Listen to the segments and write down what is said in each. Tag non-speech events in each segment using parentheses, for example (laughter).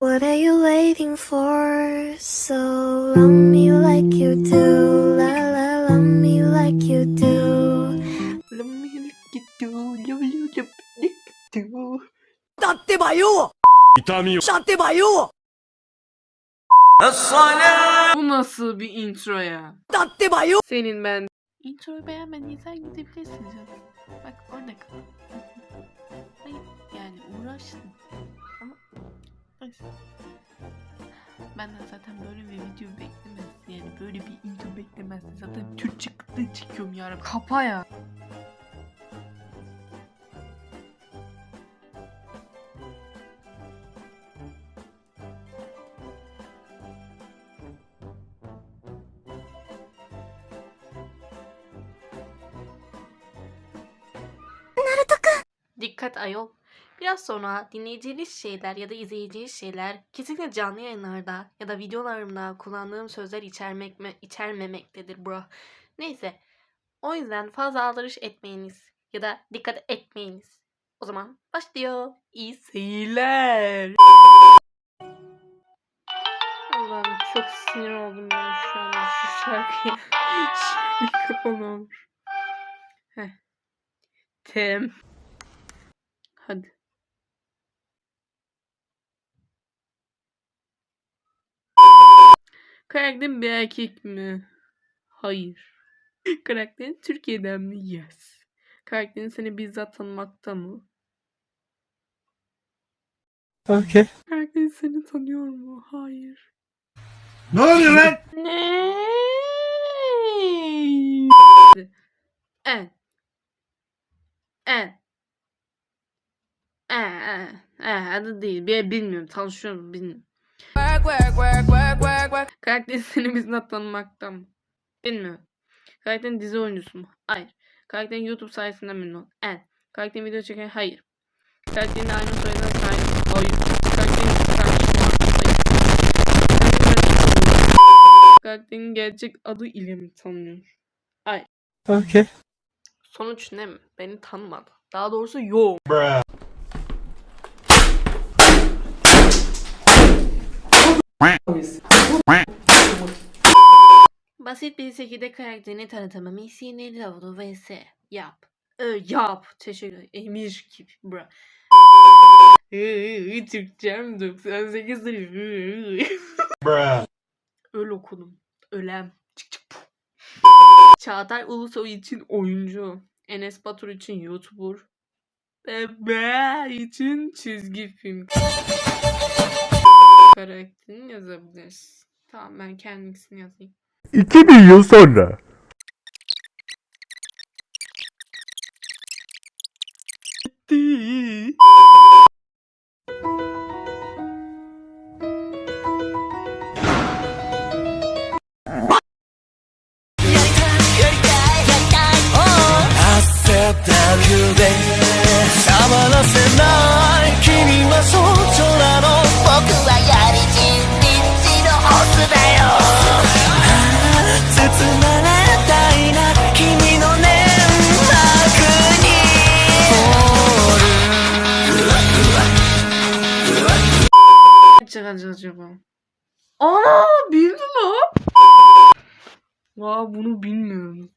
What are you waiting for? So love me like you do, la la, love me like you do. 痛みを Bu nasıl bir intro ya? Senin ben... Introyu beğenmediysen gidebilirsin canım. Bak orada kal. Hayır yani uğraştım. Benden zaten böyle bir video beklemezsin yani böyle bir intro beklemezsin. Zaten Türkçe kıtlığı çekiyorum ya. Kapa ya. Dikkat ayol. Biraz sonra dinleyeceğiniz şeyler ya da izleyeceğiniz şeyler kesinlikle canlı yayınlarda ya da videolarımda kullandığım sözler içermek mi, içermemektedir bro. Neyse. O yüzden fazla aldırış etmeyiniz ya da dikkat etmeyiniz. O zaman başlıyor. İyi seyirler. Allah'ım çok sinir oldum ben şu an şu şarkıya. (laughs) Şarkı kapalı olmuş. Heh. Tem. Hadi. Karakterin bir erkek mi? Hayır. (laughs) Karakterin Türkiye'den mi? Yes. Karakterin seni bizzat tanımakta mı? Okay. Karakterin seni tanıyor mu? Hayır. Ne oluyor lan? Ne? En. En. Ee, ee, ee, adı değil. Bir bilmiyorum. Tanışıyorum. Bilmiyorum. Karakterin seni bizzat tanımaktan mı? Bilmiyorum. Karakterin dizi oyuncusu mu? Hayır. Karakterin YouTube sayesinde mi ünlü? En. Karakterin video çeken? Hayır. Karakterin aynı soyadına sahip? Hayır. Karakterin kardeşi var mı? Hayır. Karakterin gerçek adı ile mi tanınıyor? Hayır. Okay. Sonuç ne mi? Beni tanımadı. Daha doğrusu yok. Basit bir şekilde karakterini tanıtmamı isteyenleri oldu vs. Yap. Ö, yap. Teşekkür ederim. Emir gibi. Bra. Iıı, Türkçem 98'dir. Bruh. Öl okudum. Ölem. Çık çık. puf. Çağatay Ulusoy için oyuncu. Enes Batur için YouTuber. Bebe için çizgi film. Karakterini yazabilirsin. Tamam ben kendisini yazayım. 2000 yıl sonra. Çıkacak acaba? Ana bildi lan. Vay bunu bilmiyorum.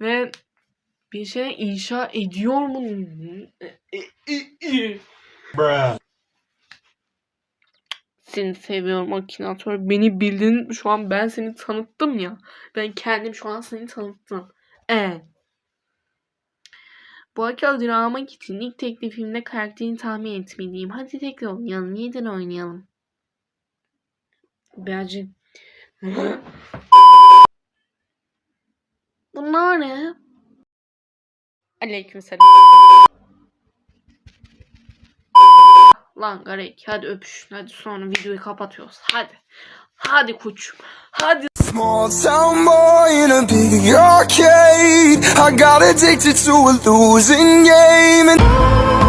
Ve bir şey inşa ediyor mu? Seni seviyorum Akinator. Beni bildin. Şu an ben seni tanıttım ya. Ben kendim şu an seni tanıttım. Evet. Bu akıl duramak için ilk teklifimde karakterini tahmin etmeliyim. Hadi tekrar oynayalım. Yeniden oynayalım. Birazcık. (gasps) Bunlar ne? Aleykümselam. Lan Garek hadi öpüş. Hadi sonra videoyu kapatıyoruz. Hadi. Hadi koçum. Hadi. Small town boy in a big arcade. I got addicted to a losing game and